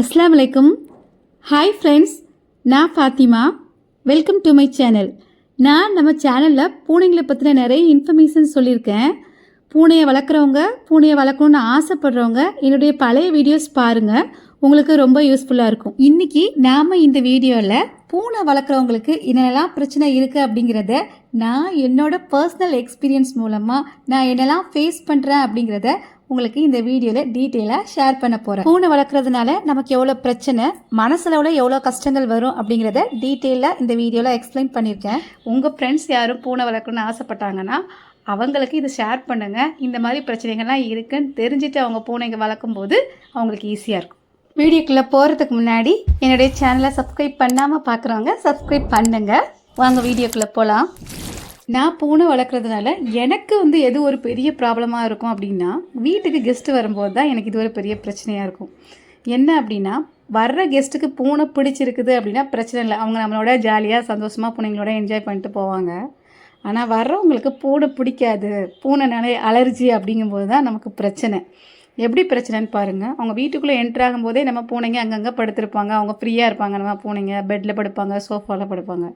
அஸ்லாம் வலைக்கும் hi friends நான் Fathima. Welcome to my channel நான் நம்ம சேனலில் பூனைங்களை பற்றின நிறைய இன்ஃபர்மேஷன் சொல்லியிருக்கேன். பூனையை வளர்க்குறவங்க பூனையை வளர்க்கணுன்னு ஆசைப்படுறவங்க என்னுடைய பழைய வீடியோஸ் பாருங்கள் உங்களுக்கு ரொம்ப யூஸ்ஃபுல்லாக இருக்கும். இன்றைக்கி நாம் இந்த வீடியோவில் பூனை வளர்க்குறவங்களுக்கு என்னென்னலாம் பிரச்சனை இருக்குது அப்படிங்கிறத நான் என்னோட பர்சனல் எக்ஸ்பீரியன்ஸ் மூலமாக நான் என்னெல்லாம் ஃபேஸ் பண்ணுறேன் அப்படிங்கிறத உங்களுக்கு இந்த வீடியோவில் டீட்டெயிலாக ஷேர் பண்ண போகிறேன் பூனை வளர்க்குறதுனால நமக்கு எவ்வளோ பிரச்சனை மனசளவில் எவ்வளோ கஷ்டங்கள் வரும் அப்படிங்கிறத டீட்டெயிலாக இந்த வீடியோவில் எக்ஸ்பிளைன் பண்ணியிருக்கேன். உங்கள் ஃப்ரெண்ட்ஸ் யாரும் பூனை வளர்க்கணும்னு ஆசைப்பட்டாங்கன்னா அவங்களுக்கு இதை ஷேர் பண்ணுங்கள் இந்த மாதிரி பிரச்சனைகள்லாம் இருக்குன்னு தெரிஞ்சுட்டு அவங்க பூனைங்க வளர்க்கும் போது அவங்களுக்கு ஈஸியாக இருக்கும். வீடியோக்குள்ளே போகிறதுக்கு முன்னாடி என்னுடைய சேனலை சப்ஸ்கிரைப் பண்ணாமல் பார்க்குறவங்க சப்ஸ்கிரைப் பண்ணுங்க. வாங்க வீடியோக்குள்ளே போகலாம் நான் பூனை வளர்க்குறதுனால எனக்கு வந்து எது ஒரு பெரிய ப்ராப்ளமாக இருக்கும் அப்படின்னா வீட்டுக்கு கெஸ்ட்டு வரும்போது தான் எனக்கு இது ஒரு பெரிய பிரச்சனையாக இருக்கும். என்ன அப்படின்னா வர்ற கெஸ்ட்டுக்கு பூனை பிடிச்சிருக்குது அப்படின்னா பிரச்சனை இல்லை. அவங்க நம்மளோட ஜாலியாக சந்தோஷமாக பூனைங்களோட என்ஜாய் பண்ணிட்டு போவாங்க. ஆனால் வர்றவங்களுக்கு பூனை பிடிக்காது. பூனைனாலே அலர்ஜி அப்படிங்கும்போது தான் நமக்கு பிரச்சனை. எப்படி பிரச்சனைன்னு பாருங்கள் அவங்க வீட்டுக்குள்ளே என்ட்ரு ஆகும்போதே நம்ம பூனைங்க அங்கங்கே படுத்திருப்பாங்க. அவங்க ஃப்ரீயாக இருப்பாங்க. நம்ம பூனைங்க பெட்டில் படுப்பாங்க சோஃபாவில் படுப்பாங்க.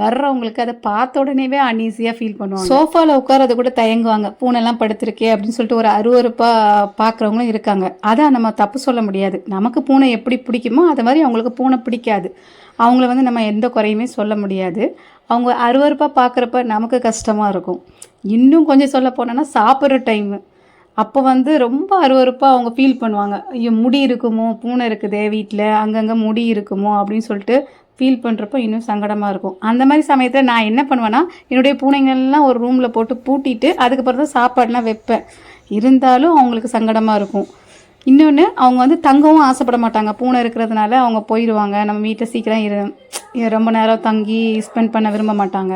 வர்றவங்களுக்கு அதை பார்த்த உடனேவே அன்ஈஸியாக ஃபீல் பண்ணுவாங்க. சோஃபாவில் உட்காரது கூட தயங்குவாங்க. பூனைலாம் படுத்திருக்கே அப்படின்னு சொல்லிட்டு ஒரு அருவறுப்பாக பார்க்குறவங்களும் இருக்காங்க. அதான் நம்ம தப்பு சொல்ல முடியாது. நமக்கு பூனை எப்படி பிடிக்குமோ அது மாதிரி அவங்களுக்கு பூனை பிடிக்காது. அவங்கள வந்து நம்ம எந்த குறையுமே சொல்ல முடியாது. அவங்க அருவறுப்பாக பார்க்குறப்ப நமக்கு கஷ்டமாக இருக்கும். இன்னும் கொஞ்சம் சொல்ல போனோன்னா சாப்பிட்ற டைமு அப்போ வந்து ரொம்ப அருவறுப்பாக அவங்க ஃபீல் பண்ணுவாங்க. ஐயோ முடி இருக்குமோ? பூனை இருக்குதே வீட்டில் அங்கங்கே முடி இருக்குமோ? அப்படின்னு சொல்லிட்டு ஃபீல் பண்ணுறப்போ இன்னும் சங்கடமாக இருக்கும். அந்த மாதிரி சமயத்தில் நான் என்ன பண்ணுவேன்னா என்னுடைய பூனைங்கள்லாம் ஒரு ரூமில் போட்டு பூட்டிட்டு அதுக்கப்புறம் தான் சாப்பாடுலாம் வைப்பேன். இருந்தாலும் அவங்களுக்கு சங்கடமாக இருக்கும். இன்னொன்று அவங்க வந்து தங்கவும் ஆசைப்பட மாட்டாங்க. பூனை இருக்கிறதுனால அவங்க போயிடுவாங்க நம்ம வீட்டில் சீக்கிரம் இரு ரொம்ப நேரம் தங்கி ஸ்பெண்ட் பண்ண விரும்ப மாட்டாங்க.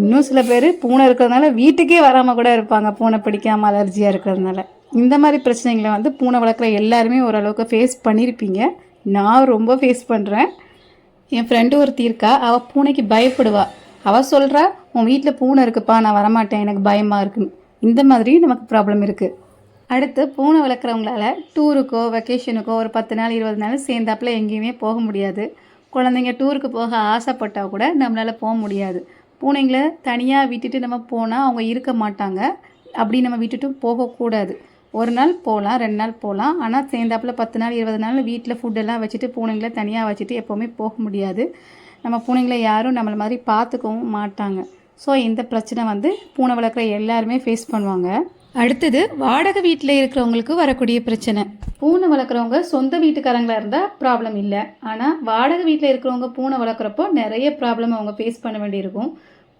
இன்னும் சில பேர் பூனை இருக்கிறதுனால வீட்டுக்கே வராமல் கூட இருப்பாங்க. பூனை பிடிக்காமல் அலர்ஜியாக இருக்கிறதுனால. இந்த மாதிரி பிரச்சனைகளை வந்து பூனை வளர்க்குற எல்லாருமே ஓரளவுக்கு ஃபேஸ் பண்ணியிருப்பீங்க நான் ரொம்ப ஃபேஸ் பண்ணுறேன் என் ஃப்ரெண்டு ஒருத்தி இருக்கா. அவள் பூனைக்கு பயப்படுவா. அவள் சொல்கிறா உன் வீட்டில் பூனை இருக்குப்பா நான் வரமாட்டேன். எனக்கு பயமாக இருக்குன்னு. இந்த மாதிரியும் நமக்கு ப்ராப்ளம் இருக்குது அடுத்து பூனை வளர்க்குறவங்களால டூருக்கோ வெக்கேஷனுக்கோ ஒரு பத்து நாள் இருபது நாள் சேர்ந்தாப்புல எங்கேயுமே போக முடியாது. குழந்தைங்க டூருக்கு போக ஆசைப்பட்டால் கூட நம்மளால் போக முடியாது. பூனைங்களை தனியாக விட்டுட்டு நம்ம போனால் அவங்க இருக்க மாட்டாங்க. அப்படி நம்ம விட்டுட்டு போகக்கூடாது. ஒரு நாள் போகலாம் ரெண்டு நாள் போகலாம் ஆனால் சேர்ந்தாப்புல பத்து நாள் இருபது நாள் வீட்டில் ஃபுட்டெல்லாம் வச்சுட்டு பூனைங்களை தனியாக வச்சுட்டு எப்போவுமே போக முடியாது. நம்ம பூனைங்களை யாரும் நம்மளை மாதிரி பார்த்துக்கவும் மாட்டாங்க. ஸோ இந்த பிரச்சனை வந்து பூனை வளர்க்குற எல்லாருமே ஃபேஸ் பண்ணுவாங்க. அடுத்தது வாடகை வீட்டில் இருக்கிறவங்களுக்கு வரக்கூடிய பிரச்சனை. பூனை வளர்க்குறவங்க சொந்த வீட்டுக்காரங்களாக இருந்தால் ப்ராப்ளம் இல்லை. ஆனால் வாடகை வீட்டில் இருக்கிறவங்க பூனை வளர்க்குறப்போ நிறைய ப்ராப்ளம் அவங்க ஃபேஸ் பண்ண வேண்டியிருக்கும்.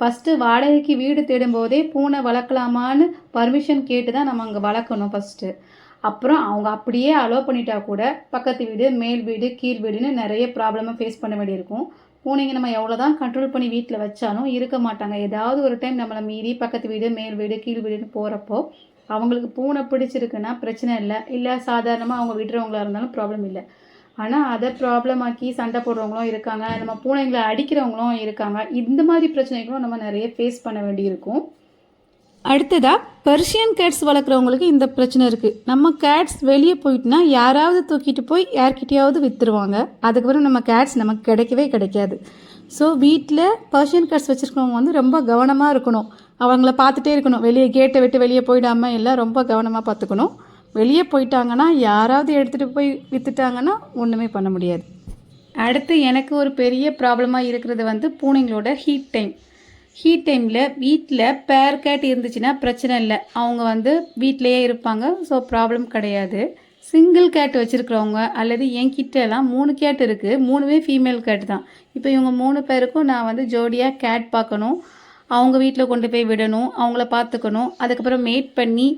ஃபஸ்ட்டு வாடகைக்கு வீடு தேடும்போதே பூனை வளர்க்கலாமான்னு பர்மிஷன் கேட்டு தான் நம்ம அங்கே வளர்க்கணும் ஃபஸ்ட்டு அப்புறம் அவங்க அப்படியே அலோவ் பண்ணிட்டா கூட பக்கத்து வீடு மேல் வீடு கீழ் வீடுன்னு நிறைய ப்ராப்ளமாக ஃபேஸ் பண்ண வேண்டியிருக்கும். பூனைங்க நம்ம எவ்வளோ தான் கண்ட்ரோல் பண்ணி வீட்டில் வச்சாலும் இருக்க மாட்டாங்க. ஏதாவது ஒரு டைம் நம்மளை மீறி பக்கத்து வீடு மேல் வீடு கீழ் வீடுன்னு போகிறப்போ அவங்களுக்கு பூனை பிடிச்சிருக்குன்னா பிரச்சனை இல்லை. இல்லை சாதாரணமாக அவங்க விடுறவங்களா இருந்தாலும் ப்ராப்ளம் இல்லை. ஆனால் அதை ப்ராப்ளம் ஆக்கி சண்டை போடுறவங்களும் இருக்காங்க. நம்ம பூனைங்களை அடிக்கிறவங்களும் இருக்காங்க. இந்த மாதிரி பிரச்சனைகளும் நம்ம நிறைய ஃபேஸ் பண்ண வேண்டியிருக்கும். அடுத்ததாக பர்ஷியன் கேட்ஸ் வளர்க்குறவங்களுக்கு இந்த பிரச்சனை இருக்குது நம்ம கேட்ஸ் வெளியே போயிட்டுனா யாராவது தூக்கிட்டு போய் யார்கிட்டயாவது விற்றுருவாங்க அதுக்கப்புறம் நம்ம கேட்ஸ் நமக்கு கிடைக்கவே கிடைக்காது. ஸோ வீட்டில் பர்ஷியன் கேட்ஸ் வச்சுருக்கவங்க வந்து ரொம்ப கவனமாக இருக்கணும். அவங்கள பார்த்துட்டே இருக்கணும். வெளியே கேட்டை விட்டு வெளியே போயிடாமல் எல்லாம் ரொம்ப கவனமாக பார்த்துக்கணும். வெளியே போயிட்டாங்கன்னா யாராவது எடுத்துகிட்டு போய் விற்றுட்டாங்கன்னா ஒன்றுமே பண்ண முடியாது. அடுத்து எனக்கு ஒரு பெரிய ப்ராப்ளமாக இருக்கிறது வந்து பூனைங்களோட ஹீட் டைம் ஹீட் டைமில் வீட்டில் பேர் கேட் இருந்துச்சுன்னா பிரச்சனை இல்லை. அவங்க வந்து வீட்டிலையே இருப்பாங்க ஸோ ப்ராப்ளம் கிடையாது. சிங்கிள் கேட் வச்சுருக்கிறவங்க அல்லது என் எல்லாம் மூணு கேட் இருக்குது மூணுமே ஃபீமேல் கேட் தான். இப்போ இவங்க மூணு பேருக்கும் நான் வந்து ஜோடியாக கேட் பார்க்கணும். அவங்க வீட்டில் கொண்டு போய் விடணும் அவங்கள பார்த்துக்கணும். அதுக்கப்புறம் மேட் பண்ணி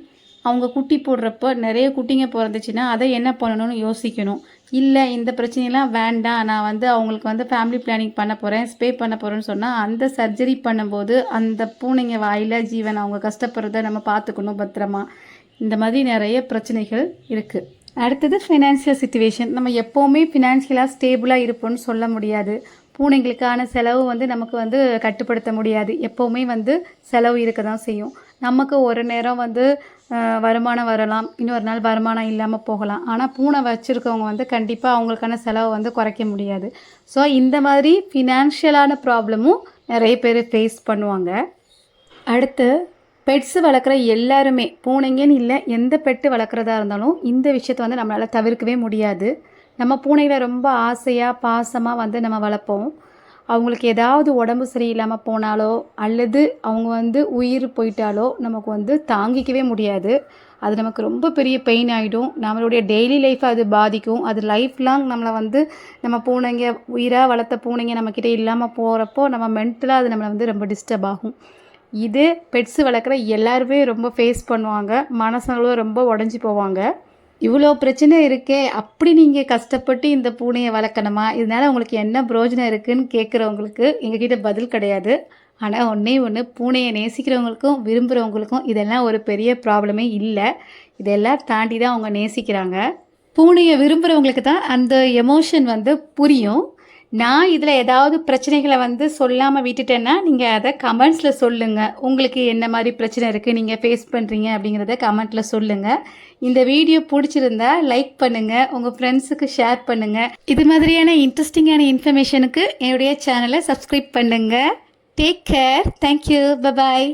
அவங்க குட்டி போடுறப்ப நிறைய குட்டிங்க பிறந்துச்சுன்னா அதை என்ன பண்ணணும்னு யோசிக்கணும். இல்லை இந்த பிரச்சனையெல்லாம் வேண்டாம். நான் வந்து அவங்களுக்கு வந்து ஃபேமிலி பிளானிங் பண்ண போகிறேன் ஸ்பே பண்ண போகிறேன்னு சொன்னால் அந்த சர்ஜரி பண்ணும்போது அந்த பூனைங்க வாயில் ஜீவன் அவங்க கஷ்டப்படுறத நம்ம பார்த்துக்கணும் பத்திரமா. இந்த மாதிரி நிறைய பிரச்சனைகள் இருக்குது அடுத்தது ஃபினான்ஷியல் சுச்சுவேஷன் நம்ம எப்போவுமே ஃபினான்ஷியலாக ஸ்டேபிளாக இருப்போம்னு சொல்ல முடியாது. பூனைங்களுக்கான செலவு வந்து நமக்கு வந்து கட்டுப்படுத்த முடியாது. எப்போவுமே வந்து செலவு இருக்க தான் செய்யும். நமக்கு ஒரு நேரம் வந்து வருமானம் வரலாம். இன்னொரு நாள் வருமானம் இல்லாமல் போகலாம். ஆனால் பூனை வச்சுருக்கவங்க வந்து கண்டிப்பாக அவங்களுக்கான செலவை வந்து குறைக்க முடியாது. ஸோ இந்த மாதிரி ஃபினான்ஷியலான ப்ராப்ளமும் நிறைய பேர் ஃபேஸ் பண்ணுவாங்க. அடுத்து பெட்ஸு வளர்க்குற எல்லாருமே பூனைங்கன்னு இல்லை எந்த பெட்டு வளர்க்குறதா இருந்தாலும் இந்த விஷயத்தை வந்து நம்மளால் தவிர்க்கவே முடியாது. நம்ம பூனைகளை ரொம்ப ஆசையாக பாசமாக வந்து நம்ம வளர்ப்போம். அவங்களுக்கு ஏதாவது உடம்பு சரியில்லாமல் போனாலோ அல்லது அவங்க வந்து உயிர் போயிட்டாலோ நமக்கு வந்து தாங்கிக்கவே முடியாது. அது நமக்கு ரொம்ப பெரிய பெயின் ஆகிடும் நம்மளுடைய டெய்லி லைஃப்பை அது பாதிக்கும். அது லைஃப் லாங் நம்மளை வந்து நம்ம பூனைங்க உயிராக வளர்த்த பூனைங்க நம்மக்கிட்ட இல்லாமல் போகிறப்போ நம்ம மென்டலாக அது நம்மளை வந்து ரொம்ப டிஸ்டர்ப் ஆகும். இது பெட்ஸ் வளர்க்குற எல்லாருமே ரொம்ப ஃபேஸ் பண்ணுவாங்க. மனசுங்களும் ரொம்ப உடஞ்சி போவாங்க. இவ்வளோ பிரச்சனை இருக்கே அப்படி நீங்கள் கஷ்டப்பட்டு இந்த பூனையை வளர்க்கணுமா? இதனால் உங்களுக்கு என்ன பிரோஜனம் இருக்குன்னு கேட்குறவங்களுக்கு எங்ககிட்ட பதில் கிடையாது. ஆனால் ஒன்றே ஒன்று பூனையை நேசிக்கிறவங்களுக்கும் விரும்புகிறவங்களுக்கும் இதெல்லாம் ஒரு பெரிய ப்ராப்ளமே இல்லை. இதெல்லாம் தாண்டி தான் அவங்க நேசிக்கிறாங்க. பூனையை விரும்புகிறவங்களுக்கு தான் அந்த எமோஷன் வந்து புரியும். நான் இதில் ஏதாவது பிரச்சனைகளை வந்து சொல்லாமல் விட்டுட்டேன்னா நீங்கள் அதை கமெண்ட்ஸில் சொல்லுங்கள் உங்களுக்கு என்ன மாதிரி பிரச்சனை இருக்குது நீங்கள் ஃபேஸ் பண்ணுறீங்க அப்படிங்கிறத கமெண்ட்டில் சொல்லுங்கள் இந்த வீடியோ பிடிச்சிருந்தா லைக் பண்ணுங்கள் உங்கள் ஃப்ரெண்ட்ஸுக்கு ஷேர் பண்ணுங்கள் இது மாதிரியான இன்ட்ரெஸ்டிங்கான இன்ஃபர்மேஷனுக்கு என்னுடைய சேனலை சப்ஸ்கிரைப் பண்ணுங்கள் டேக் கேர் தேங்க்யூ பபாய்